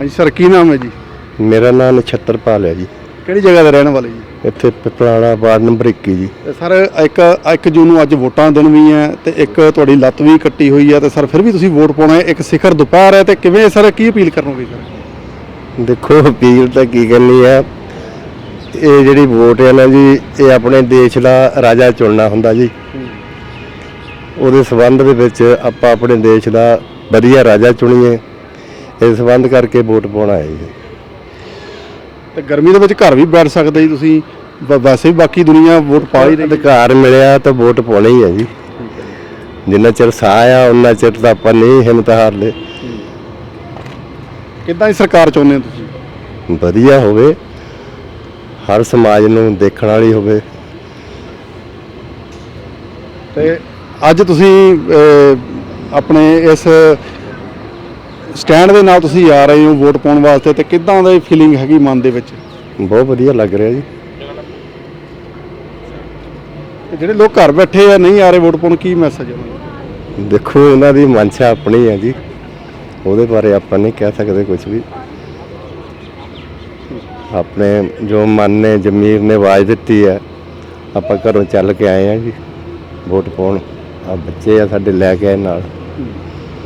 ਹਾਂਜੀ ਸਰ ਕੀ ਨਾਮ ਹੈ ਜੀ? ਮੇਰਾ ਨਾਮ ਨਛੱਤਰਪਾਲ ਹੈ ਜੀ। ਕਿਹੜੀ ਜਗ੍ਹਾ ਦੇ ਰਹਿਣ ਵਾਲੇ ਜੀ? ਇੱਥੇ ਪਿਪਲਾਣਾ ਵਾਰਡ ਨੰਬਰ 21 ਜੀ। ਤੇ ਸਰ ਇੱਕ ਇੱਕ ਜੂਨ ਨੂੰ ਅੱਜ ਵੋਟਾਂ ਦਿਨ ਵੀ ਹੈ ਤੇ ਇੱਕ ਤੁਹਾਡੀ ਲੱਤ ਵੀ ਕੱਟੀ ਹੋਈ ਹੈ ਤੇ ਸਰ ਫਿਰ ਵੀ ਤੁਸੀਂ ਵੋਟ ਪਾਉਣਾ ਹੈ ਇੱਕ ਸਿਖਰ ਦੁਪਹਿਰ ਹੈ ਤੇ ਕਿਵੇਂ ਸਰ ਕੀ ਅਪੀਲ ਕਰਨੋਗੇ ਸਰ? ਦੇਖੋ ਅਪੀਲ ਤਾਂ ਕੀ ਕਰਨੀ ਆ ਇਹ ਜਿਹੜੀ ਵੋਟ ਹੈ ਨਾ ਜੀ ਇਹ ਆਪਣੇ ਦੇਸ਼ ਦਾ ਰਾਜਾ ਚੁਣਨਾ ਹੁੰਦਾ ਜੀ। ਉਹਦੇ ਸਬੰਧ ਦੇ ਵਿੱਚ ਆਪਾਂ ਆਪਣੇ ਦੇਸ਼ ਦਾ ਵਧੀਆ ਰਾਜਾ ਚੁਣੀਏ। ਇਸ ਸਬੰਧ ਕਰਕੇ ਵੋਟ ਪਾਉਣਾ ਹੈ ਜੀ। ਤੇ ਗਰਮੀ ਦੇ ਵਿੱਚ ਘਰ ਵੀ ਬੈਠ ਸਕਦੇ ਜੀ ਤੁਸੀਂ। ਵ- ਵੈਸੇ ਵੀ ਬਾਕੀ ਦੁਨੀਆ ਵੋਟ ਪਾ ਹੀ ਰਹੀ ਅਧਿਕਾਰ ਮਿਲਿਆ ਤਾਂ ਵੋਟ ਪਾਉਣੀ ਹੀ ਹੈ ਜੀ। ਜਿੰਨਾ ਚਿਰ ਸਾਹ ਆ ਉਹਨਾਂ ਚਿਰ ਤਾਂ ਆਪਾਂ ਨਹੀਂ ਹਿੰਮਤ ਹਾਰਦੇ। ਕਿੱਦਾਂ ਦੀ ਸਰਕਾਰ ਚਾਹੁੰਦੇ ਹੋ ਤੁਸੀਂ? ਵਧੀਆ ਹੋਵੇ। ਹਰ ਸਮਾਜ ਨੂੰ ਦੇਖਣ ਵਾਲੀ ਹੋਵੇ। ਤੇ ਅੱਜ ਤੁਸੀਂ ਅਹ, ਆਪਣੇ ਇਸ ਸਟੈਂਡ ਦੇ ਨਾਲ ਤੁਸੀਂ ਆ ਰਹੇ ਹੋ ਵੋਟ ਪਾਉਣ ਵਾਸਤੇ ਤੇ ਕਿੱਦਾਂ ਦੀ ਫੀਲਿੰਗ ਹੈਗੀ ਮਨ ਦੇ ਵਿੱਚ? ਬਹੁਤ ਵਧੀਆ ਲੱਗ ਰਿਹਾ ਜੀ। ਤੇ ਜਿਹੜੇ ਲੋਕ ਘਰ ਬੈਠੇ ਆ ਨਹੀਂ ਆ ਰਹੇ ਵੋਟ ਪਾਉਣ ਕੀ ਮੈਸੇਜ ਹੈ? ਦੇਖੋ ਉਹਨਾਂ ਦੀ ਮਨਸ਼ਾ ਆਪਣੀ ਹੈ ਜੀ। ਉਹਦੇ ਬਾਰੇ ਆਪਾਂ ਨਹੀਂ ਕਹਿ ਸਕਦੇ ਕੁਝ ਵੀ। ਆਪਣੇ ਜੋ ਮਨ ਨੇ ਜ਼ਮੀਰ ਨੇ ਆਵਾਜ਼ ਦਿੱਤੀ ਹੈ ਆਪਾਂ ਘਰੋਂ ਚੱਲ ਕੇ ਆਏ ਆ ਜੀ ਵੋਟ ਪਾਉਣ। ਆ ਬੱਚੇ ਆ ਸਾਡੇ ਲੈ ਕੇ ਆਏ ਨਾਲ।